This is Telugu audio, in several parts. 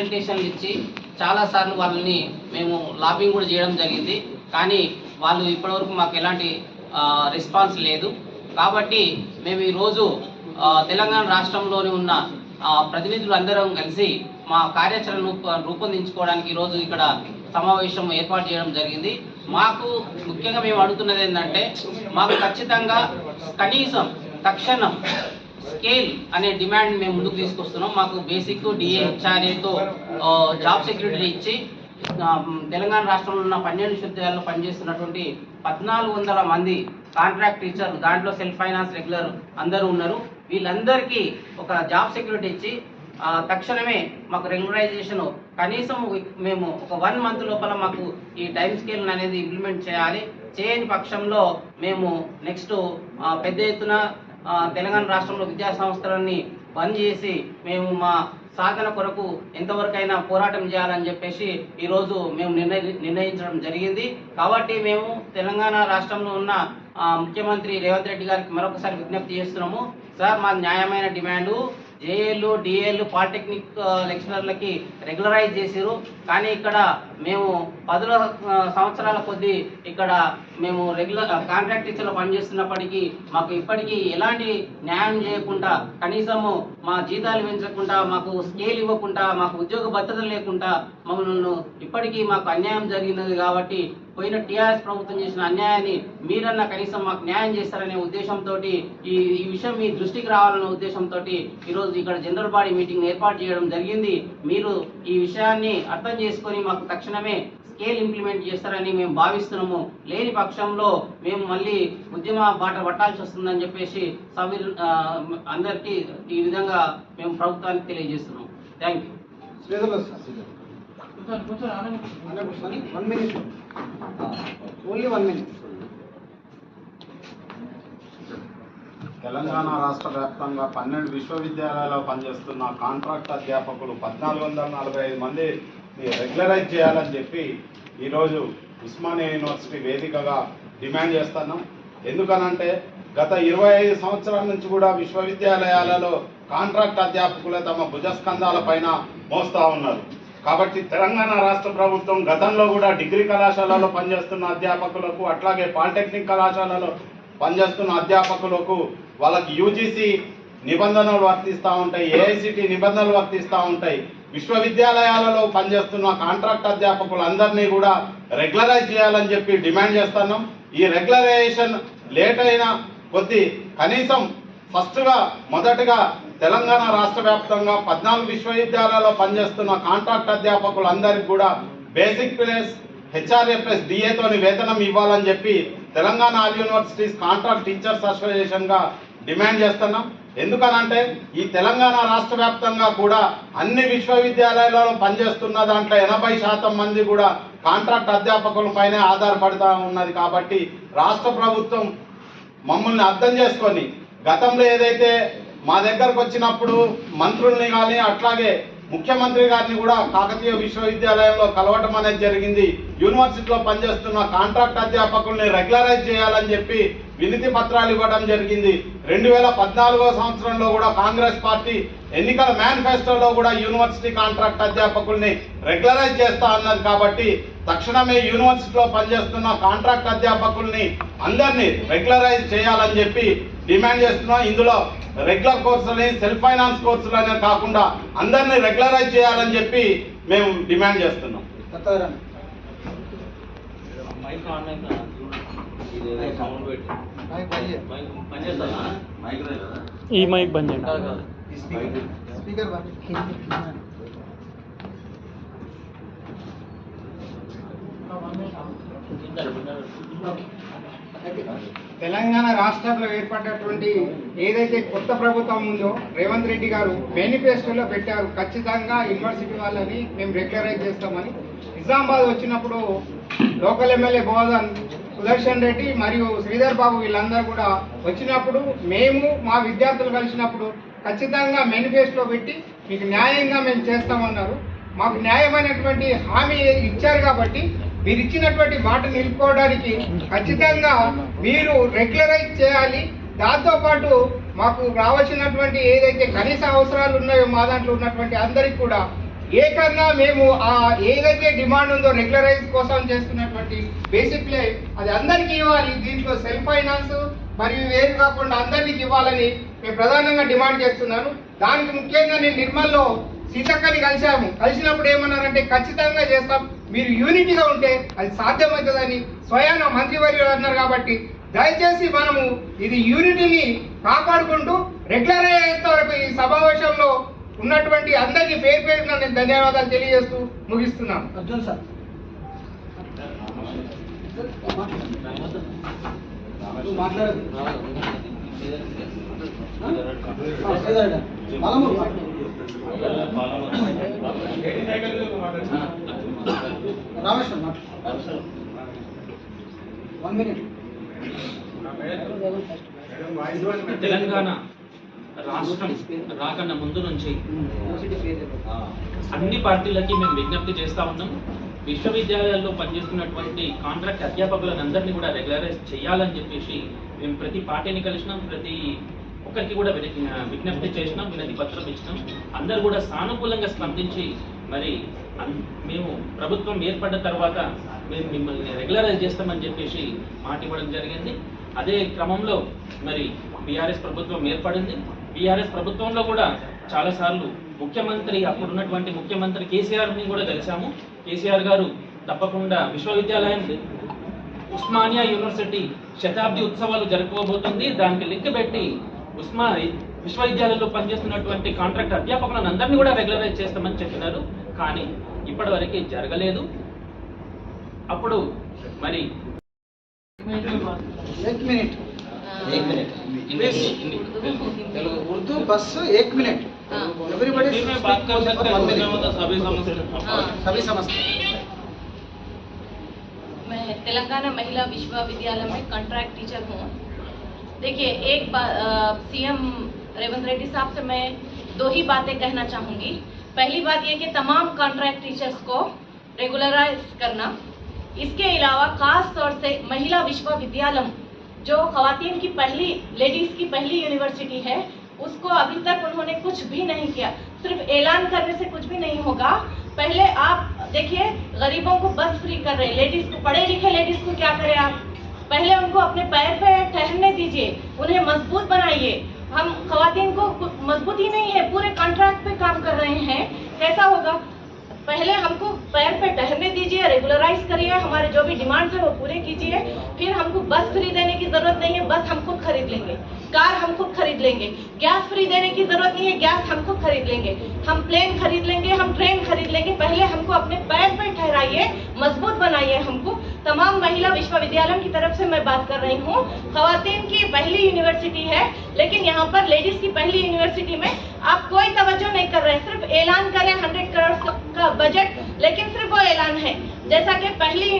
రిప్రజెంటేషన్లు ఇచ్చి చాలాసార్లు వాళ్ళని మేము లాబింగ్ కూడా చేయడం జరిగింది. కానీ వాళ్ళు ఇప్పటివరకు మాకు ఎలాంటి రెస్పాన్స్ లేదు. కాబట్టి మేము ఈరోజు తెలంగాణ రాష్ట్రంలోని ఉన్న ప్రతినిధులు అందరం కలిసి మా కార్యాచరణ రూపొందించుకోవడానికి ఈరోజు ఇక్కడ సమావేశం ఏర్పాటు చేయడం జరిగింది. మాకు ముఖ్యంగా మేము అడుగుతున్నది ఏంటంటే మాకు ఖచ్చితంగా కనీసం తక్షణం స్కేల్ అనే డిమాండ్ మేము ముందుకు తీసుకొస్తున్నాం. మాకు బేసిక్ డిఏహెచ్ఆర్ఏతో జాబ్ సెక్యూరిటీ ఇచ్చి తెలంగాణ రాష్ట్రంలో ఉన్న పన్నెండు విశ్వవిద్యాలయాల్లో పనిచేస్తున్నటువంటి పద్నాలుగు వందల మంది కాంట్రాక్ట్ టీచర్లు దాంట్లో సెల్ఫ్ ఫైనాన్స్ రెగ్యులర్ అందరూ ఉన్నారు. వీళ్ళందరికీ ఒక జాబ్ సెక్యూరిటీ ఇచ్చి తక్షణమే మాకు రెగ్యులరైజేషన్ కనీసం మేము ఒక వన్ మంత్ లోపల మాకు ఈ టైం స్కేల్ అనేది ఇంప్లిమెంట్ చేయాలి. చేయని పక్షంలో మేము నెక్స్ట్ పెద్ద ఎత్తున తెలంగాణ రాష్ట్రంలో విద్యా సంస్థలన్నీ బంద్ చేసి మేము మా సాధన కొరకు ఎంతవరకైనా పోరాటం చేయాలని చెప్పేసి ఈరోజు మేము నిర్ణయి నిర్ణయించడం జరిగింది. కాబట్టి మేము తెలంగాణ రాష్ట్రంలో ఉన్న ముఖ్యమంత్రి రేవంత్ రెడ్డి గారికి మరొకసారి విజ్ఞప్తి చేస్తున్నాము. సార్ మా న్యాయమైన డిమాండు. జేఏలు డిఏలు పాలిటెక్నిక్ లెక్చరర్లకి రెగ్యులరైజ్ చేసిరు కానీ ఇక్కడ మేము పదుల సంవత్సరాల కొద్దీ ఇక్కడ మేము రెగ్యులర్ కాంట్రాక్ట్ టీచర్లు పనిచేస్తున్నప్పటికీ మాకు ఇప్పటికీ ఎలాంటి న్యాయం చేయకుండా కనీసము మా జీతాలు పెంచకుండా మాకు స్కేల్ ఇవ్వకుండా మాకు ఉద్యోగ భద్రత లేకుండా మమ్మల్ని ఇప్పటికీ మాకు అన్యాయం జరిగినది కాబట్టి పోయిన టీఆర్ఎస్ ప్రభుత్వం చేసిన అన్యాయాన్ని మీరన్నా కనీసం మాకు న్యాయం చేస్తారనే ఉద్దేశంతో ఈ ఈ విషయం మీ దృష్టికి రావాలనే ఉద్దేశంతో ఈరోజు ఇక్కడ జనరల్ బాడీ మీటింగ్ ఏర్పాటు చేయడం జరిగింది. మీరు ఈ విషయాన్ని అర్థం చేసుకొని మాకు తక్షణమే స్కేల్ ఇంప్లిమెంట్ చేస్తారని మేము భావిస్తున్నాము. లేని పక్షంలో మేము మళ్ళీ ఉద్యమ బాట పట్టాల్సి వస్తుందని చెప్పేసి సభ్యులు ఆ, అందరికీ ఈ విధంగా మేము ప్రభుత్వానికి తెలియజేస్తున్నాం thank you only one minute Telangana రాష్ట్ర వ్యాప్తంగా పన్నెండు విశ్వవిద్యాలయాల్లో పనిచేస్తున్న కాంట్రాక్ట్ అధ్యాపకులు పద్నాలుగు వందల నలభై ఐదు మంది రెగ్యులరైజ్ చేయాలని చెప్పి ఈరోజు ఉస్మానియా యూనివర్సిటీ వేదికగా డిమాండ్ చేస్తున్నాం. ఎందుకనంటే గత ఇరవై ఐదు సంవత్సరాల నుంచి కూడా విశ్వవిద్యాలయాలలో కాంట్రాక్ట్ అధ్యాపకులే తమ భుజస్కంధాల పైన మోస్తూ ఉన్నారు. కాబట్టి తెలంగాణ రాష్ట్ర ప్రభుత్వం గతంలో కూడా డిగ్రీ కళాశాలలో పనిచేస్తున్న అధ్యాపకులకు అట్లాగే పాలిటెక్నిక్ కళాశాలలో పనిచేస్తున్న అధ్యాపకులకు వాళ్ళకి యూజీసీ నిబంధనలు వర్తిస్తూ ఉంటాయి ఏఐసిటి నిబంధనలు వర్తిస్తూ ఉంటాయి. విశ్వవిద్యాలయాలలో పనిచేస్తున్న కాంట్రాక్ట్ అధ్యాపకులందరినీ కూడా రెగ్యులరైజ్ చేయాలని చెప్పి డిమాండ్ చేస్తున్నాం. ఈ రెగ్యులరైజేషన్ లేట్ అయిన కొద్ది కనీసం ఫస్ట్గా మొదటగా తెలంగాణ రాష్ట్ర వ్యాప్తంగా పద్నాలుగు విశ్వవిద్యాలయాల్లో పనిచేస్తున్న కాంట్రాక్ట్ అధ్యాపకులందరికీ కూడా బేసిక్ ప్లేస్ హెచ్ఆర్ఏ ప్లస్ డిఏతోని వేతనం ఇవ్వాలని చెప్పి Telangana all universities contract teachers అసోసియేషన్గా demand చేస్తున్నాం. ఎందుకనంటే ఈ తెలంగాణ రాష్ట్ర వ్యాప్తంగా కూడా అన్ని విశ్వవిద్యాలయాలలో పనిచేస్తున్న దాంట్లో ఎనభై శాతం మంది కూడా కాంట్రాక్ట్ అధ్యాపకుల పైనే ఆధారపడుతూ ఉన్నది కాబట్టి రాష్ట్ర ప్రభుత్వం మమ్మల్ని అర్థం చేసుకొని గతంలో ఏదైతే మా దగ్గరకు వచ్చినప్పుడు మంత్రుల్ని కానీ అట్లాగే ముఖ్యమంత్రి గారిని కూడా కాకతీయ విశ్వవిద్యాలయంలో కలవటం అనేది జరిగింది. యూనివర్సిటీలో పనిచేస్తున్న కాంట్రాక్ట్ అధ్యాపకుల్ని రెగ్యులరైజ్ చేయాలని చెప్పి వినతి పత్రాలు ఇవ్వడం జరిగింది. రెండు వేల సంవత్సరంలో కూడా కాంగ్రెస్ పార్టీ ఎన్నికల మేనిఫెస్టోలో కూడా యూనివర్సిటీ కాంట్రాక్ట్ అధ్యాపకుల్ని రెగ్యులరైజ్ చేస్తా అన్నది కాబట్టి తక్షణమే యూనివర్సిటీలో పనిచేస్తున్న కాంట్రాక్ట్ అధ్యాపకుల్ని అందరినీ రెగ్యులరైజ్ చేయాలని చెప్పి డిమాండ్ చేస్తున్నాం. ఇందులో రెగ్యులర్ కోర్సులని సెల్ఫ్ ఫైనాన్స్ కోర్సులనే కాకుండా అందరినీ రెగ్యులరైజ్ చేయాలని చెప్పి మేము డిమాండ్ చేస్తున్నాం. ఈ మైక్ బంద్ చేయండి. స్పీకర్ తెలంగాణ రాష్ట్రంలో ఏర్పడినటువంటి ఏదైతే కొత్త ప్రభుత్వం ఉందో రేవంత్ రెడ్డి గారు మేనిఫెస్టోలో పెట్టారు. ఖచ్చితంగా యూనివర్సిటీ వాళ్ళని మేము రెగ్యులరైజ్ చేస్తామని. నిజామాబాద్ వచ్చినప్పుడు లోకల్ ఎమ్మెల్యే బోధన్ సుదర్శన్ రెడ్డి మరియు శ్రీధర్ బాబు వీళ్ళందరూ కూడా వచ్చినప్పుడు మేము మా విద్యార్థులు కలిసినప్పుడు ఖచ్చితంగా మేనిఫెస్టో పెట్టి మీకు న్యాయంగా మేము చేస్తామన్నారు. మాకు న్యాయమైనటువంటి హామీ ఇచ్చారు కాబట్టి మీరు ఇచ్చినటువంటి మాట నిలుపుకోవడానికి ఖచ్చితంగా మీరు రెగ్యులరైజ్ చేయాలి. దాంతో పాటు మాకు రావాల్సినటువంటి ఏదైతే కనీస అవసరాలు ఉన్నాయో మా దాంట్లో ఉన్నటువంటి అందరికి కూడా ఏకంగా మేము ఆ ఏదైతే డిమాండ్ ఉందో రెగ్యులరైజ్ కోసం చేస్తున్నటువంటి బేసిక్ లే అది అందరికీ ఇవ్వాలి. దీంట్లో సెల్ఫ్ ఫైనాన్స్ మరియు వేరు కాకుండా అందరికీ ఇవ్వాలని మేము ప్రధానంగా డిమాండ్ చేస్తున్నాను. దానికి ముఖ్యంగా నేను నిర్మల్లో సీతక్కని కలిశాము. కలిసినప్పుడు ఏమన్నారంటే ఖచ్చితంగా చేస్తాం. మీరు యూనిటీగా ఉంటే అది సాధ్యమవుతుందని స్వయాన మంత్రివర్యులు అన్నారు కాబట్టి దయచేసి మనము ఇది యూనిటీని కాపాడుకుంటూ రెగ్యులర్ అయ్యేంత వరకు ఈ సమావేశంలో ఉన్నటువంటి అందరికీ పేరు పేరున నేను ధన్యవాదాలు తెలియజేస్తూ ముగిస్తున్నాను. అర్జున్ సార్. తెలంగాణ రాష్ట్రం రాకన్నా ముందు నుంచి అన్ని పార్టీలకి మేము విజ్ఞప్తి చేస్తా ఉన్నాం. విశ్వవిద్యాలయాల్లో పనిచేస్తున్నటువంటి కాంట్రాక్ట్ అధ్యాపకులను అందరినీ కూడా రెగ్యులరైజ్ చేయాలని చెప్పేసి మేము ప్రతి పార్టీని కలిసినాం ప్రతి ఒక్కరికి కూడా విజ్ఞప్తి చేసినాం వినతి పత్రం ఇచ్చినాం. అందరు కూడా సానుకూలంగా స్పందించి మరి అన్- మేము ప్రభుత్వం ఏర్పడ్డ తర్వాత మేము మిమ్మల్ని రెగ్యులరైజ్ చేస్తామని చెప్పేసి మాట ఇవ్వడం జరిగింది. అదే క్రమంలో మరి బీఆర్ఎస్ ప్రభుత్వం ఏర్పడింది. బీఆర్ఎస్ ప్రభుత్వంలో కూడా చాలాసార్లు ముఖ్యమంత్రి అప్పుడున్నటువంటి ముఖ్యమంత్రి కేసీఆర్ని కూడా కలిశాము కేసీఆర్ గారు తప్పకుండా విశ్వవిద్యాలయం ఉస్మానియా యూనివర్సిటీ శతాబ్ది ఉత్సవాలు జరుపుకోబోతుంది దానికి లింక్ పెట్టి ఉస్మా విశ్వవిద్యాలయంలో పనిచేస్తున్నటువంటి కాంట్రాక్ట్ అధ్యాపకులను అందరినీ కూడా రెగ్యులరైజ్ చేస్తామని చెప్పినారు కానీ ఇప్పటి వరకు జరగలేదు అప్పుడు మరి ఉర్దూ బస్సు ఏక్ మినిట్ एवरीबडी में बात कर सकते हैं सभी समझते हाँ। सभी समझते हैं। मैं तेलंगाना महिला विश्वविद्यालय में कॉन्ट्रैक्ट टीचर हूँ। देखिए एक बात सीएम रेवंत रेड्डी साहब से मैं दो ही बातें कहना चाहूँगी। पहली बात ये कि तमाम कॉन्ट्रैक्ट टीचर्स को रेगुलराइज करना। इसके अलावा खास तौर से महिला विश्वविद्यालय जो खवातीन की पहली लेडीज़ की पहली यूनिवर्सिटी है उसको अभी तक उन्होंने कुछ भी नहीं किया। सिर्फ़ ऐलान करने से कुछ भी नहीं होगा। पहले आप देखिए, गरीबों को बस फ्री कर रहे हैं। लेडीज़ को पढ़े लिखे लेडीज़ को क्या करें आप? पहले उनको अपने पैर पे ठहरने दीजिए। उन्हें मज़बूत बनाइए। हम खुतिन को मजबूती नहीं है, पूरे कॉन्ट्रैक्ट पे काम कर रहे हैं। कैसा होगा? पहले हमको पैर पे ठहरने दीजिए रेगुलराइज करिए, हमारे जो भी डिमांड्स है वो पूरे कीजिए, फिर हमको बस फ्री देने की ज़रूरत नहीं है, बस हम खुद खरीद लेंगे। कार हम खुद खरीद लेंगे। गैस फ्री देने की ज़रूरत नहीं है गैस हम खुद खरीद लेंगे। हम प्लेन खरीद लेंगे, हम ट्रेन खरीद लेंगे। पहले हमको अपने पैर पे ठहराइए, मज़बूत बनाइए हमको तमाम महिला विश्वविद्यालय की तरफ़ से मैं बात कर रही हूँ। खातन की पहली यूनिवर्सिटी है, लेकिन यहाँ पर लेडीज़ की पहली यूनिवर्सिटी में आप कोई तवज्जो नहीं कर रहे हैं। सिर्फ़ ऐलान करें हंड्रेड करोड़ का बजट, लेकिन सिर्फ़ वो ऐलान है। जैसा कि पहली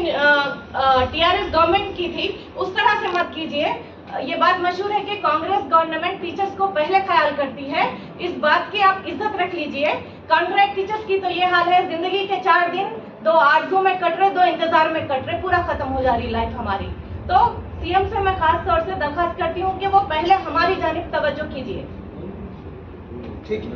टीआरएस गवर्नमेंट की थी, उस तरह से मत कीजिए। ये बात मशहूर है कि कांग्रेस गवर्नमेंट टीचर्स को पहले ख्याल करती है। इस बात की आप इज़्ज़त रख लीजिए। कॉन्ट्रैक्ट टीचर्स की तो ये हाल है, ज़िंदगी के चार दिन दो आरज़ू में कट रहे, दो इंतज़ार में कट रहे, पूरा खत्म हो जा रही लाइफ हमारी। तो सीएम से मैं खास तौर से दरखास्त करती हूँ कि वो पहले हमारी जानब तवज्जो कीजिए। ठीक है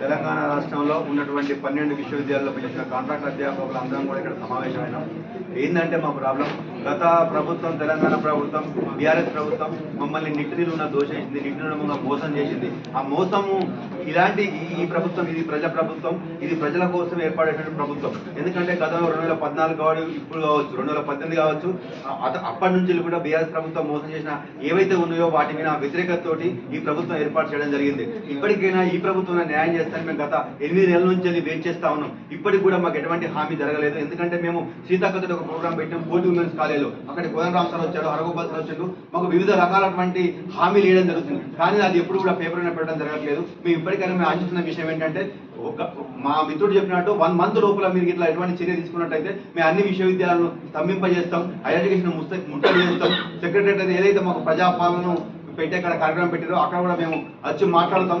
తెలంగాణ రాష్ట్రంలో ఉన్నటువంటి పన్నెండు విశ్వవిద్యాలయాల్లో పనిచేసిన కాంట్రాక్ట్ అధ్యాపకులు అందరం కూడా ఇక్కడ సమావేశమైనాం. ఏంటంటే మా ప్రాబ్లం గత ప్రభుత్వం తెలంగాణ ప్రభుత్వం బీఆర్ఎస్ ప్రభుత్వం మమ్మల్ని నిట్టిన దోషించింది మోసం చేసింది. ఆ మోసము ఇలాంటి ఈ- ప్రభుత్వం ఇది ప్రజా ప్రభుత్వం ఇది ప్రజల కోసం ఏర్పడేటువంటి ప్రభుత్వం. ఎందుకంటే గతంలో రెండు వేల పద్నాలుగు కావచ్చు ఇప్పుడు కావచ్చు రెండు వేల పద్దెనిమిది కావచ్చు అత- అప్పటి నుంచి కూడా బీఆర్ఎస్ ప్రభుత్వం మోసం చేసిన ఏవైతే ఉన్నాయో వాటి మీద వ్యతిరేకతతోటి ఈ ప్రభుత్వం ఏర్పాటు చేయడం జరిగింది. ఇప్పటికైనా ఈ ప్రభుత్వం న్యాయం చేస్తాను మేము గత ఎనిమిది నెలల నుంచి అది వెయిట్ చేస్తా ఉన్నాం. ఇప్పటికి కూడా మాకు ఎటువంటి హామీ జరగలేదు. ఎందుకంటే మేము సీతాకతో ఒక ప్రోగ్రామ్ పెట్టాం కోటి ఉమెన్స్ కాలేజ్ అక్కడ కోదన్ రామ్ సార్ వచ్చాడు హరగోపాల్ సార్ వచ్చాడు. మాకు వివిధ రకాలటువంటి హామీలు ఇవ్వడం జరుగుతుంది. కానీ అది ఎప్పుడు కూడా పేపర్ పెట్టడం జరగట్లేదు. మేము ఇప్పటికైనా మేము ఆశిస్తున్న విషయం ఏంటంటే ఒక మా మిత్రుడు చెప్పినట్టు వన్ మంత్ లోపల మీరు ఇట్లా ఎటువంటి చర్య తీసుకున్నట్టయితే మేము అన్ని విశ్వవిద్యాలయాలను స్తంభింపజేస్తాం. హైయర్ ఎడ్యుకేషన్ ముస్త ముట్టడి చేస్తాం. సెక్రటరీ ఏదైతే మాకు ప్రజాపాలన పెట్టే అక్కడ కార్యక్రమం పెట్టారు అక్కడ కూడా మేము వచ్చి మాట్లాడతాం.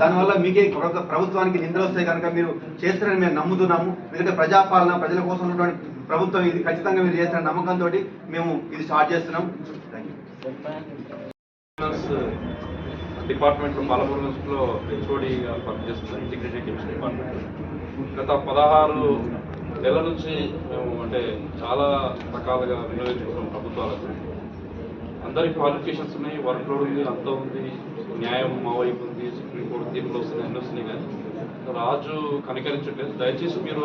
దానివల్ల మీకే ప్రభుత్వానికి నిందలు వస్తాయి కనుక మీరు చేస్తారని మేము నమ్ముతున్నాము. ఎందుకంటే ప్రజాపాలన ప్రజల కోసం ఉన్నటువంటి ప్రభుత్వం ఇది ఖచ్చితంగా మీరు చేస్తారని నమ్మకంతో మేము ఇది స్టార్ట్ చేస్తున్నాం. డిపార్ట్మెంట్ యూ హెచ్ఓడిగా ఇంటిగ్రేటెడ్ కెమిస్ట్రీ డిపార్ట్మెంట్. గత పదహారు నెలల నుంచి మేము అంటే చాలా రకాలుగా వినియోగించుకున్నాం ప్రభుత్వాలకు. అందరి క్వాలిఫికేషన్స్ ఉన్నాయి. వర్క్ లోడ్ ఉంది అంతా ఉంది. న్యాయం మా వైపు ఉంది. సుప్రీంకోర్టు తీర్పులు వస్తున్నాయి అన్నీ వస్తున్నాయి కానీ రాజు కనికరించట్లేదు. దయచేసి మీరు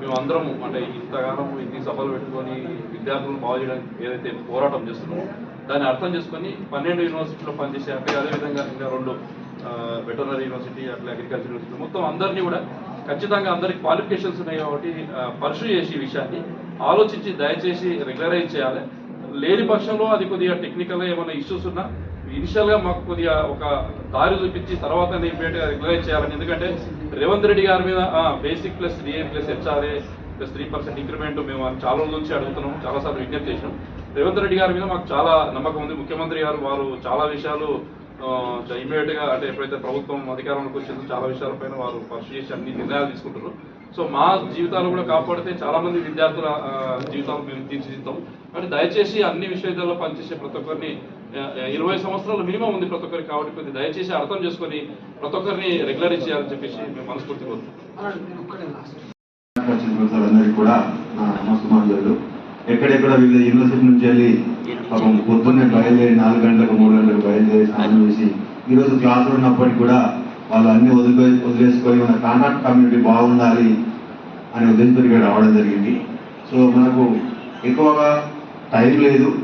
మేము అందరం అంటే ఇంతగానం ఇన్ని సభలు పెట్టుకొని విద్యార్థులను బాగు చేయడానికి ఏదైతే పోరాటం చేస్తున్నామో దాన్ని అర్థం చేసుకొని పన్నెండు యూనివర్సిటీలో పనిచేసే అంటే అదేవిధంగా ఇంకా రెండు వెటర్నరీ యూనివర్సిటీ అట్లా అగ్రికల్చర్ యూనివర్సిటీ మొత్తం అందరినీ కూడా ఖచ్చితంగా అందరికి క్వాలిఫికేషన్స్ ఉన్నాయి కాబట్టి పర్సూ చేసి ఈ విషయాన్ని ఆలోచించి దయచేసి రెగ్యులరైజ్ చేయాలి. లేని పక్షంలో అది కొద్దిగా టెక్నికల్గా ఏమైనా ఇష్యూస్ ఉన్నా ఇనిషియల్గా మాకు కొద్దిగా ఒక దారి చూపించి తర్వాత ఇమీడియట్గా రెగ్యులరైజ్ చేయాలని. ఎందుకంటే రేవంత్ రెడ్డి గారి మీద basic plus DA plus HRA plus three percent increment మేము చాలా రోజుల నుంచి అడుగుతున్నాం. చాలాసార్లు విజ్ఞప్తి చేసినాం రేవంత్ రెడ్డి గారి మీద మాకు చాలా నమ్మకం ఉంది. ముఖ్యమంత్రి గారు వారు చాలా విషయాలు ఇమీడియట్గా అంటే ఎప్పుడైతే ప్రభుత్వం అధికారంలోకి వచ్చిందో చాలా విషయాలపైన వారు పరిశీలించి చేసి అన్ని నిర్ణయాలు తీసుకుంటారు సో మా జీవితాలు కూడా కాపాడితే చాలా మంది విద్యార్థుల జీవితాలు మేము తీర్చిదిద్దాం. అంటే దయచేసి అన్ని విశ్వవిద్యాలయాల్లో పనిచేసే ప్రతి ఒక్కరిని ఇరవై సంవత్సరాలు మినిమం ఉంది ప్రతి ఒక్కరికి కాబట్టి కొద్ది దయచేసి అర్థం చేసుకొని ప్రతి ఒక్కరిని రెగ్యులరైజ్ చేయాలని చెప్పేసి మేము మనస్ఫూర్తి కోరుతున్నాం. కూడా నమస్కారాలు ఎక్కడెక్కడ వివిధ యూనివర్సిటీ నుంచి వెళ్ళి పాపం పొద్దున్నే బయలుదేరి నాలుగు గంటలకు మూడు గంటలకు బయలుదేరి స్నానం చేసి ఈరోజు క్లాసులు ఉన్నప్పటికీ కూడా వాళ్ళు అన్ని వదిలి వదిలేసుకొని మన కాంట్రాక్ట్ కమ్యూనిటీ బాగుండాలి అనే ఉద్దేశంతో ఇక్కడ రావడం జరిగింది. సో మనకు ఎక్కువగా టైం లేదు.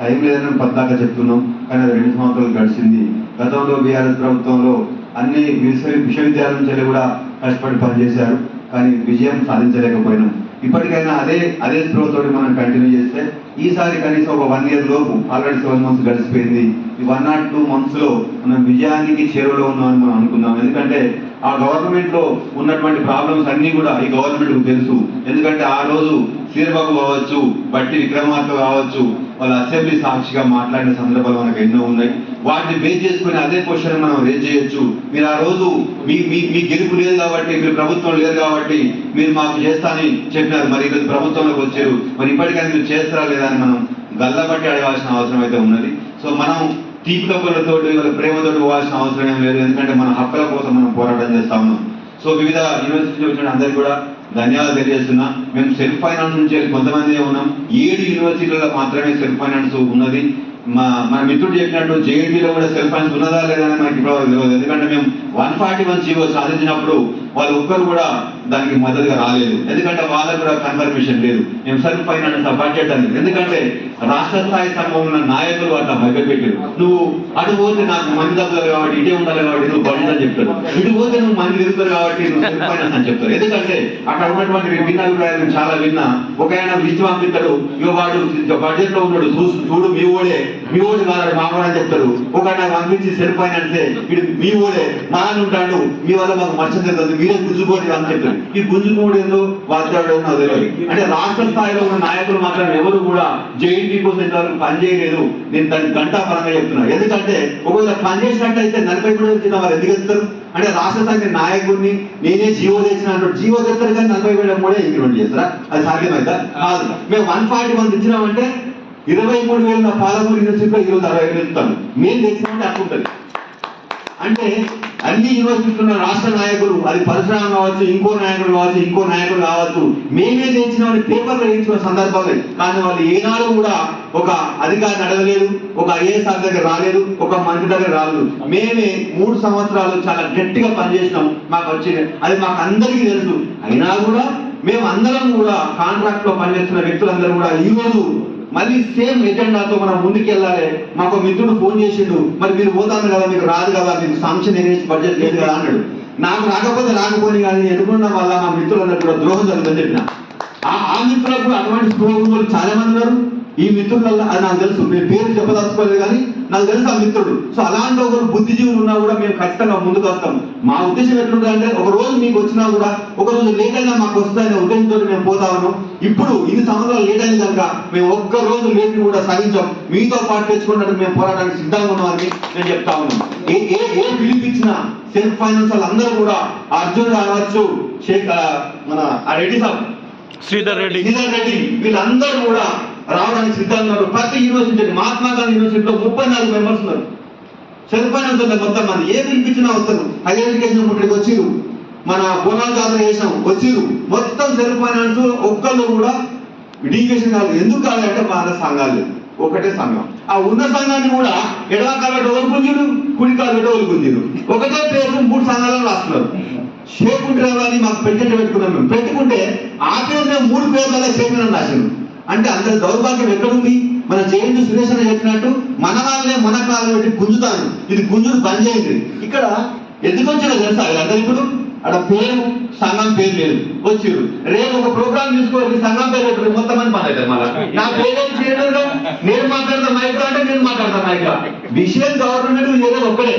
టైం లేదని పద్దాకా చెప్తున్నాం. కానీ అది రెండు సంవత్సరాలు గడిచింది. గతంలో బీఆర్ఎస్ ప్రభుత్వంలో అన్ని విశ్వ విశ్వవిద్యాలయం నుంచి కూడా కష్టపడి పనిచేశారు. కానీ విజయం సాధించలేకపోయినాం. ఇప్పటికైనా అదే అదే స్ప్రోతో మనం కంటిన్యూ చేస్తే ఈసారి కనీసం ఒక వన్ ఇయర్ లోపు ఆల్రెడీ సెవెన్ మంత్స్ గడిచిపోయింది. ఈ వన్ నాట్ టూ మంత్స్లో మనం విజయానికి చేరువలో ఉన్నామని మనం అనుకుందాం. ఎందుకంటే ఆ గవర్నమెంట్లో ఉన్నటువంటి ప్రాబ్లమ్స్ అన్ని కూడా ఈ గవర్నమెంట్కు తెలుసు. ఎందుకంటే ఆ రోజు సీరబాబు కావచ్చు బట్టి విక్రమార్క కావచ్చు వాళ్ళ అసెంబ్లీ సాక్షిగా మాట్లాడిన సందర్భాలు మనకు ఎన్నో ఉన్నాయి. వాటిని బేస్ చేసుకుని అదే క్వశ్చన్ మనం రేజ్ చేయొచ్చు. మీరు ఆ రోజు మీ మీ మీ గెలుపు లేదు కాబట్టి మీరు ప్రభుత్వం లేదు కాబట్టి మీరు మాకు చేస్తానని చెప్పినారు. మరి ఈరోజు ప్రభుత్వంలోకి వచ్చారు. మరి ఇప్పటికైనా మీరు చేస్తారా లేదా అని మనం గల్లబట్టి అడగాల్సిన అవసరం అయితే ఉన్నది. సో మనం తీపి కబుర్లతో వాళ్ళ ప్రేమతో పోవాల్సిన అవసరం ఏం లేదు. ఎందుకంటే మన హక్కుల కోసం మనం పోరాటం చేస్తా ఉన్నాం. సో వివిధ యూనివర్సిటీ వచ్చిన అందరికీ కూడా ధన్యవాదాలు తెలియజేస్తున్నా. మేము సెల్ఫ్ ఫైనాన్స్ నుంచి కొంతమంది ఉన్నాం. ఏడు యూనివర్సిటీలలో మాత్రమే సెల్ఫ్ ఫైనాన్స్ ఉన్నది. మా మన మిత్రుడు చెప్పినట్టు జేఎన్టీలో కూడా సెల్ ఫైన్స్ ఉన్నదా లేదా అని మనకి ఇప్పుడు తెలియదు. ఎందుకంటే మేము వన్ ఫార్టీ వన్ జీవో సాధించినప్పుడు వాళ్ళు ఒక్కరు కూడా దానికి మద్దతుగా రాలేదు. ఎందుకంటే వాళ్ళకు కూడా కన్ఫర్మేషన్ లేదు. మేము సెల్ ఫైనాన్స్ బడ్జెట్ అని ఎందుకంటే రాష్ట్ర స్థాయి సంఘం ఉన్న నాయకులు అట్లా భయపెట్టారు. నువ్వు అటు పోతే నాకు మంది తగ్గుతారు కాబట్టి ఇటే ఉండాలి కాబట్టి నువ్వు బడ్జెట్ అని చెప్తారు. ఇటు పోతే నువ్వు మంది తిరుగుతారు కాబట్టి నువ్వు సెల్ ఫైనాన్స్ అని చెప్తారు. ఎందుకంటే అక్కడ ఉన్నటువంటి విభిన్న అభిప్రాయాలు చాలా విన్నా. ఒక ఆయన లిస్ట్ పంపిస్తాడు ఇక వాడు బడ్జెట్లో ఉన్నాడు చూడు మీ ఓడే మీ ఓడి కాదు మా ఓడు అని చెప్తారు. ఒక ఆయన పంపించి సెల్ఫ్ ఫైనాన్సే ఇటు మీ ఓడే మా ఉంటాడు మీ వల్ల మాకు మచ్చం జరుగుతుంది మీరే గుంజుకోండి అని చెప్తారు. ఈ గుంజుకోడు ఏందో వాద్యాడు నాకు తెలియదు. అంటే రాష్ట్ర స్థాయిలో ఉన్న నాయకులు మాత్రం ఎవరు కూడా జేఎన్టీ కోసం ఇంతవరకు పనిచేయలేదు నేను దాన్ని గంటాపరంగా చెప్తున్నా. ఎందుకంటే ఒకవేళ పనిచేసినట్టయితే నలభై మూడు వేల కింద వాళ్ళు ఎందుకు ఇస్తారు అంటే రాష్ట్ర స్థాయి నాయకుడిని నేనే జీవో తెచ్చిన జీవో తెస్తారు కానీ నలభై వేల మూడే ఇంక్రిమెంట్ చేస్తారా? అది సాధ్యమైందా? కాదు. మేము వన్ ఫార్టీ వన్ ఇచ్చినామంటే ఇరవై మూడు వేల నా పాలమూరు యూనివర్సిటీలో ఈరోజు అరవై వేలు ఇస్తాను. మేము తెచ్చినామంటే అట్లా అంటే అన్ని యూనివర్సిటీలు ఉన్న రాష్ట్ర నాయకులు అది పరిశ్రమ కావచ్చు ఇంకో నాయకులు కావచ్చు ఇంకో నాయకులు కావచ్చు మేమే తెచ్చినామని పేపర్లో వేయించుకున్న సందర్భాలు. కానీ వాళ్ళు ఏనాడు కూడా ఒక అధికారి అడగలేదు ఒక ఐఏఎస్ దగ్గర రాలేదు ఒక మంత్రి దగ్గర రాలేదు. మేమే మూడు సంవత్సరాలు చాలా గట్టిగా పనిచేసినాం. మాకు వచ్చింది అది మాకు అందరికీ తెలుసు. అయినా కూడా మేము అందరం కూడా కాంట్రాక్ట్లో పనిచేస్తున్న వ్యక్తులందరూ కూడా ఈ రోజు మళ్ళీ సేమ్ ఎజెండాతో మనం ముందుకెళ్ళాలి. మాకు మిత్రుడు ఫోన్ చేసిండు. మరి మీరు పోతాను కదా మీకు రాదు కదా మీకు సాంక్షన్ ఎన్నేసి బడ్జెట్ లేదు కదా అన్నాడు. నాకు రాకపోతే రాకపోని కానీ ఎన్నుకున్న వల్ల మా మిత్రులందరూ కూడా ద్రోహం జరుగుతుందని చెప్పిన. ఆ ఆ మిత్రులకు కూడా అటువంటి స్పృహ చాలా మంది ఉన్నారు. ఈ మిత్రుల అది నాకు తెలుసు. మీ పేరు చెప్పదలుచుకోలేదు కానీ నాకు తెలుసు ఆ మిత్రుడు. సో అలాంటి ఒకరు బుద్ధిజీవులు ఉన్నా కూడా మేము ఖచ్చితంగా ముందుకు వస్తాం. మా ఉద్దేశం ఎట్లుంటుందంటే ఒక రోజు మీకు వచ్చినా కూడా ఒక రోజు లేట్ అయినా మాకు వస్తాయనే ఉద్దేశంతో మేము పోతా ఉన్నాం. ఇప్పుడు ఇన్ని సంవత్సరాలు లేట్ అయింది కనుక మేము ఒక్క రోజు లేట్ కూడా సహించాం. మీతో పాటు తెచ్చుకున్నట్టు మేము పోరాటానికి సిద్ధంగా ఉన్నామని నేను చెప్తా ఉన్నాం ఏ ఏ ఏ పిలిపించినా సెల్ఫ్ ఫైనాన్స్ వాళ్ళందరూ కూడా అర్జున్ రావచ్చు షేక్ మన ఆ రెడ్డి సాబ్. శ్రీధర్ రెడ్డి. శ్రీధర్ రెడ్డి. వీళ్ళందరూ కూడా రావడానికి సిద్ధంగా ఉన్నారు. ప్రతి యూనివర్సిటీ మహాత్మా గాంధీ యూనివర్సిటీలో ముప్పై నాలుగు మెంబర్స్ ఉన్నారు. ఫైనాన్స్ వాళ్ళు మొత్తం మంది ఏ పిలిపించినా వస్తారు. హైయర్ ఎడ్యుకేషన్ ముట్టడికి వచ్చిరు మన బోనాలు జాతర చేసాం వచ్చిరు మొత్తం ఫైనాన్స్ ఒక్కళ్ళు కూడా ఎడ్యుకేషన్ కాదు. ఎందుకు కాదంటే మన సంఘాలు. ఒకటే సంఘం. ఆ ఉన్న సంఘాన్ని కూడా ఎడవ కాబట్టి ఓలుకుందిరు కుడికాలు కాబట్టి ఒకటే పేరు మూడు సంఘాలను రాస్తున్నారు. షేక్ ఉంటారు అని మాకు పెట్టేట పెట్టుకున్నాం మేము. పెట్టుకుంటే ఆ పేరునే మూడు పేర్లలో షేక్ అని రాశాను అంటే అందరి దౌర్భాగ్యం ఎక్కడుంది? మన జయంతి సురేష్ అని చెప్పినట్టు మన వాళ్ళనే మన కాలం పెట్టి గుంజుతాను ఇది గుంజుడు బంద్ చేయండి ఇక్కడ ఎందుకు వచ్చినా తెలుసా వీళ్ళందరూ ఇప్పుడు? అక్కడ పేరు సంఘం పేరు లేదు. వచ్చిర్రు. రేపు ఒక ప్రోగ్రామ్ తీసుకోవాలి సంఘం పేరు పెట్టు మొత్తం మంది మాట్లాడతారు మళ్ళీ. నా పేరేం చేయలేదు నేను మాట్లాడతా మైక్ అంటే నేను మాట్లాడతా మైక్ విషయం గవర్నమెంట్ ఏదో ఒక్కడే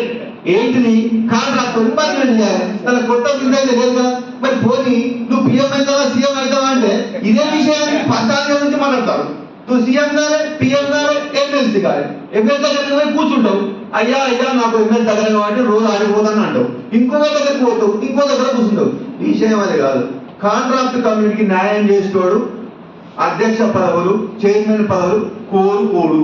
ఏంటిది? కాదు పర్మనెంట్ చేయాలి తన కొత్త విధానం లేదు మరి పోనీ నువ్వు పిఎం అవుతావా సీఎం అవుతావా అంటే ఇదే విషయాన్ని పద్నాలుగు నుంచి మాట్లాడతారు. నువ్వు సీఎం గారే పిఎం గారే ఎమ్మెల్సీ గారే. ఎమ్మెల్సీ దగ్గర పోయి కూర్చుంటావు. అయ్యా అయ్యా నాకు ఎమ్మెల్సీ దగ్గర కాబట్టి రోజు ఆడిపోతాను అంటావు. ఇంకో దగ్గర పోతావు ఇంకో దగ్గర కూర్చుంటావు. విషయం అది కాదు. కాంట్రాక్ట్ కమ్యూనిటీకి న్యాయం చేసేవాడు అధ్యక్ష పదవులు చైర్మన్ పదవులు కోరుకోడు.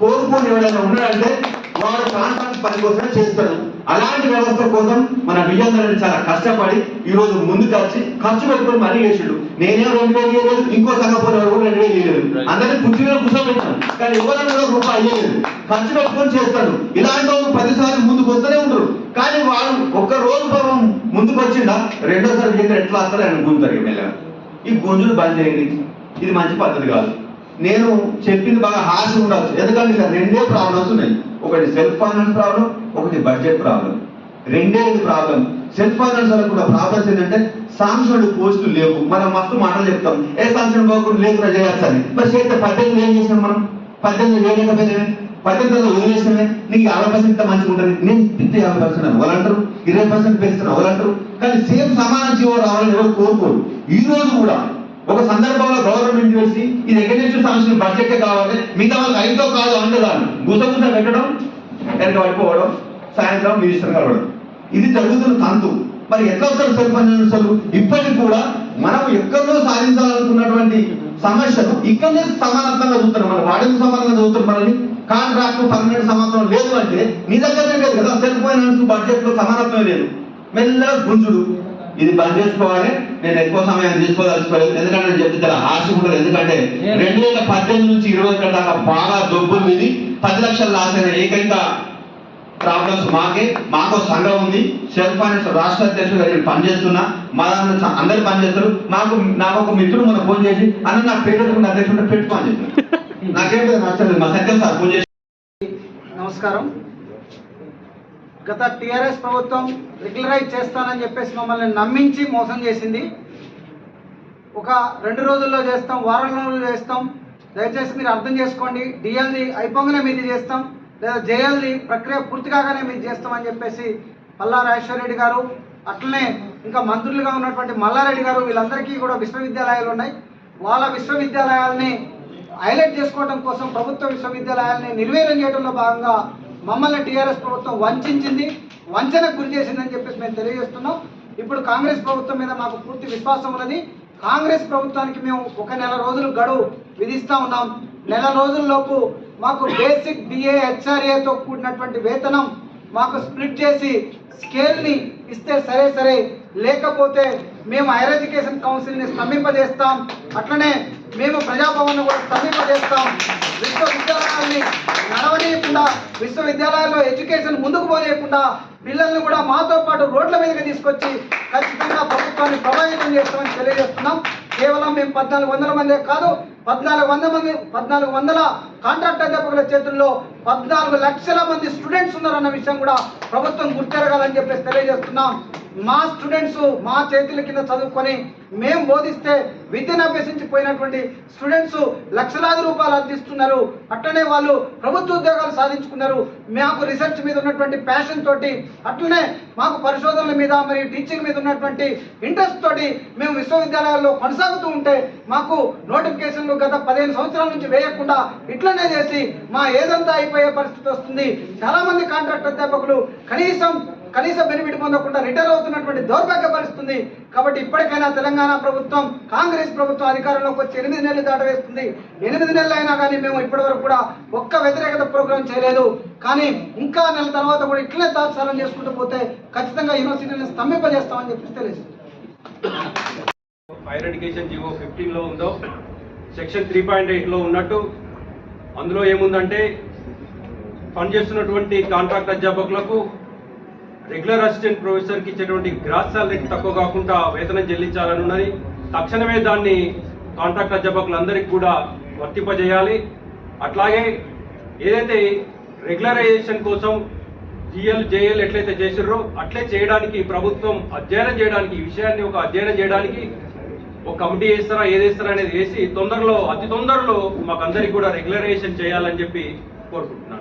కోరుకోని ఎవరైనా ఉన్నాడంటే వాడు కాంట్రాక్ట్ పని కోసమే చేస్తాడు అలాంటి వ్యవస్థ కోసం మన విజయందరని చాలా కష్టపడి ఈ రోజు ముందుకు వచ్చి ఖర్చు పెట్టుకొని మరీ చేసాడు నేనేం రెండు వేలు ఇవ్వలేదు ఇంకో సంగపోయిన కూడా రెండు వేలు ఇవ్వలేదు అందరినీ కుర్చీలో కూర్చోబెట్టాను కానీ ఎవరైనా కూడా రూపాయి అయ్యలేదు ఖర్చు పెట్టుకొని చేస్తాడు ఇలాంటి వాళ్ళు పదిసార్లు ముందుకు వస్తూనే ఉంటారు. కానీ వాడు ఒక్క రోజు పాపం ముందుకు వచ్చిందా రెండోసారి ఎట్లా వస్తారు ఆయన గుంజుతారు ఎమ్మెల్యే ఈ గుంజులు బంద్ చేయండి ఇది మంచి పద్ధతి కాదు. నేను చెప్పింది బాగా హాస్య ఉండొచ్చు ఎందుకంటే ఇక్కడ రెండే ప్రాబ్లమ్స్ ఉన్నాయి. ఒకటి సెల్ఫ్ ఫైనాన్స్ ప్రాబ్లం ఒకటి బడ్జెట్ ప్రాబ్లం రెండే ప్రాబ్లం సెల్ఫ్ ఫైనాన్స్ వాళ్ళకి కూడా ప్రాబ్లమ్స్ ఏంటంటే సాంక్షన్ పోస్టులు లేవు. మనం మస్తు మాటలు చెప్తాం. ఏ సాంక్షన్ బాగుండు లేకుండా చేయాల్సింది మరి చేస్తే పద్దెనిమిది ఏం చేసినాం మనం? పద్దెనిమిది వేయలేకపోయినా పద్దెనిమిది వదిలేసినవే నీకు యాభై పర్సెంట్ మంచిగా ఉంటుంది. నేను ఫిఫ్టీ యాభై పర్సెంట్ వాళ్ళు ఇరవై పర్సెంట్ పెంచుతాను వాళ్ళు కానీ సేమ్ సమాన జీవో రావాలని ఎవరు కోరుకోరు. ఈ రోజు కూడా ఒక సందర్భంలో గవర్నమెంట్ చేసి ఇది ఎకడెన్షియల్ సమస్యలు బడ్జెట్ కావాలి. మిగతా వాళ్ళకి ఐదో కాదు అంటే గుసగుస పెట్టడం వెనక పడిపోవడం సాయంత్రం మినిస్టర్ కలవడం. ఇది జరుగుతున్న తంతు. మరి ఎట్లా వస్తారు సెల్ఫ్ అసలు ఇప్పటికి కూడా మనం ఎక్కడో సాధించాలనుకున్నటువంటి సమస్యలు ఇక్కడనే సమానత్వంగా చూస్తున్నాం మనం వాడిని సమానంగా చదువుతున్నాం మనల్ని. కాంట్రాక్ట్ పర్మనెంట్ సమానం లేదు అంటే నీ దగ్గరనే లేదు కదా. సెల్ఫ్ ఫైనాన్స్ బడ్జెట్లో సమానత్వం లేదు. మెల్లగా గుంజుడు. ఇది బంద్ చేసుకోవాలి. నేను ఎక్కువ సమయం తీసుకోదలుచుకోలేదు. ఎందుకంటే నేను చెప్తే చాలా హాస్య ఉంటుంది ఎందుకంటే రెండు వేల పద్దెనిమిది నుంచి ఇరవై ఒకటి దాకా బాగా డబ్బులు విని పది లక్షలు లాస్ అయిన ఏకైక ప్రాబ్లమ్స్ మాకే. మాకు సంఘం ఉంది. సెల్ఫ్ ఫైనాన్స్ రాష్ట్ర అధ్యక్షుడు నేను పనిచేస్తున్నా మా దాంట్లో చ- అందరు పనిచేస్తారు నాకు నాకు ఒక మిత్రుడు మన ఫోన్ చేసి అన్న నాకు పేరు అధ్యక్షుడు పెట్టుకోని చెప్పాను నాకేం లేదు నష్టం లేదు మా సత్యం సార్ ఫోన్ చేసి నమస్కారం. గత టిఆర్ఎస్ ప్రభుత్వం రెగ్యులరైజ్ చేస్తానని చెప్పేసి మమ్మల్ని నమ్మించి మోసం చేసింది. ఒక రెండు రోజుల్లో చేస్తాం వారం రోజుల్లో చేస్తాం. దయచేసి మీరు అర్థం చేసుకోండి. డిఎల్ది అయిపోగానే మీది చేస్తాం. లేదా జేఎల్ది ప్రక్రియ పూర్తి కాగానే మీది చేస్తామని చెప్పేసి పల్లా రెడ్డి గారు అట్లనే ఇంకా మంత్రులుగా ఉన్నటువంటి మల్లారెడ్డి గారు వీళ్ళందరికీ కూడా విశ్వవిద్యాలయాలు ఉన్నాయి. వాళ్ళ విశ్వవిద్యాలయాల్ని హైలైట్ చేసుకోవడం కోసం ప్రభుత్వ విశ్వవిద్యాలయాల్ని నిర్వీర్యం చేయడంలో భాగంగా మమ్మల్ని టీఆర్ఎస్ ప్రభుత్వం వంచింది వంచనకు గురి చేసిందని చెప్పేసి మేము తెలియజేస్తున్నాం. ఇప్పుడు కాంగ్రెస్ ప్రభుత్వం మీద మాకు పూర్తి విశ్వాసం ఉన్నది. కాంగ్రెస్ ప్రభుత్వానికి మేము ఒక నెల రోజులు గడువు విధిస్తూ ఉన్నాం. నెల రోజుల్లోపు మాకు బేసిక్ బిఏ హెచ్ఆర్ఏతో కూడినటువంటి వేతనం మాకు స్ప్లిట్ చేసి స్కేల్ని ఇస్తే సరే సరే. లేకపోతే మేము హైయర్ ఎడ్యుకేషన్ కౌన్సిల్ని స్తంభింపజేస్తాం. అట్లనే మేము ప్రజాభవన్ కూడా స్తంభింపజేస్తాం విశ్వవిద్యాలయాన్ని నడవనీయకుండా విశ్వవిద్యాలయాల్లో ఎడ్యుకేషన్ ముందుకు పోనీయకుండా పిల్లల్ని కూడా మాతో పాటు రోడ్ల మీదకి తీసుకొచ్చి ఖచ్చితంగా ప్రభుత్వాన్ని ప్రభావితం చేస్తామని తెలియజేస్తున్నాం. కేవలం మేము పద్నాలుగు వందల మందే కాదు పద్నాలుగు వందల మంది పద్నాలుగు వందల కాంట్రాక్ట్ అధ్యాపకుల చేతుల్లో పద్నాలుగు లక్షల మంది స్టూడెంట్స్ ఉన్నారన్న విషయం కూడా ప్రభుత్వం గుర్తెరగాలని చెప్పేసి తెలియజేస్తున్నాం. మా స్టూడెంట్స్ మా చేతుల కింద చదువుకొని మేము బోధిస్తే విద్యను అభ్యసించిపోయినటువంటి స్టూడెంట్స్ లక్షలాది రూపాయలు అందిస్తున్నారు. అట్లనే వాళ్ళు ప్రభుత్వ ఉద్యోగాలు సాధించుకున్నారు. మాకు రీసెర్చ్ మీద ఉన్నటువంటి ప్యాషన్ తోటి అట్లనే మాకు పరిశోధనల మీద మరియు టీచింగ్ మీద ఉన్నటువంటి ఇంట్రెస్ట్ తోటి మేము విశ్వవిద్యాలయాల్లో కొనసాగుతూ ఉంటే మాకు నోటిఫికేషన్లు గత పదిహేను సంవత్సరాల నుంచి వేయకుండా ఇట్లనే చేసి మా ఏదంతా అయిపోయే పరిస్థితి వస్తుంది. చాలామంది కాంట్రాక్ట్ అధ్యాపకులు కనీసం కనీస బెనిఫిట్ పొందకుండా రిటైర్ అవుతున్నటువంటి దౌర్భాగ్యపరుస్తుంది. కాబట్టి ఇప్పటికైనా తెలంగాణ ప్రభుత్వం కాంగ్రెస్ ప్రభుత్వం అధికారంలోకి వచ్చి ఎనిమిది నెలలు దాటవేస్తుంది. ఎనిమిది నెలలు అయినా కానీ మేము ఇప్పటివరకు కూడా ఒక్క వ్యతిరేకత ప్రోగ్రాం చేయలేదు. కానీ ఇంకా నెల తర్వాత కూడా ఇట్లే తాత్సారం చేసుకుంటూ పోతే ఖచ్చితంగా యూనివర్సిటీని స్తంభింపజేస్తామని చెప్పి తెలియదు హైయర్ ఎడ్యుకేషన్ జీవో ఫిఫ్టీన్లో ఉందో సెక్షన్ త్రీ పాయింట్ ఎయిట్లో ఉన్నట్టు అందులో ఏముందంటే పనిచేస్తున్నటువంటి కాంట్రాక్ట్ అధ్యాపకులకు రెగ్యులర్ అసిస్టెంట్ ప్రొఫెసర్కి ఇచ్చేటువంటి గ్రాస్ సాలరీకి తక్కువ కాకుండా వేతనం చెల్లించాలని ఉన్నది. తక్షణమే దాన్ని కాంట్రాక్ట్ అధ్యాపకులందరికీ కూడా వర్తింపజేయాలి. అట్లాగే ఏదైతే రెగ్యులరైజేషన్ కోసం జిఎల్ జేఎల్ ఎట్లయితే చేసిర్రో అట్లే చేయడానికి ప్రభుత్వం అధ్యయనం చేయడానికి ఈ విషయాన్ని ఒక అధ్యయనం చేయడానికి ఒక కమిటీ వేస్తారా ఏది వేస్తారా అనేది వేసి తొందరలో అతి తొందరలో మాకు కూడా రెగ్యులరైజేషన్ చేయాలని చెప్పి కోరుకుంటున్నాను.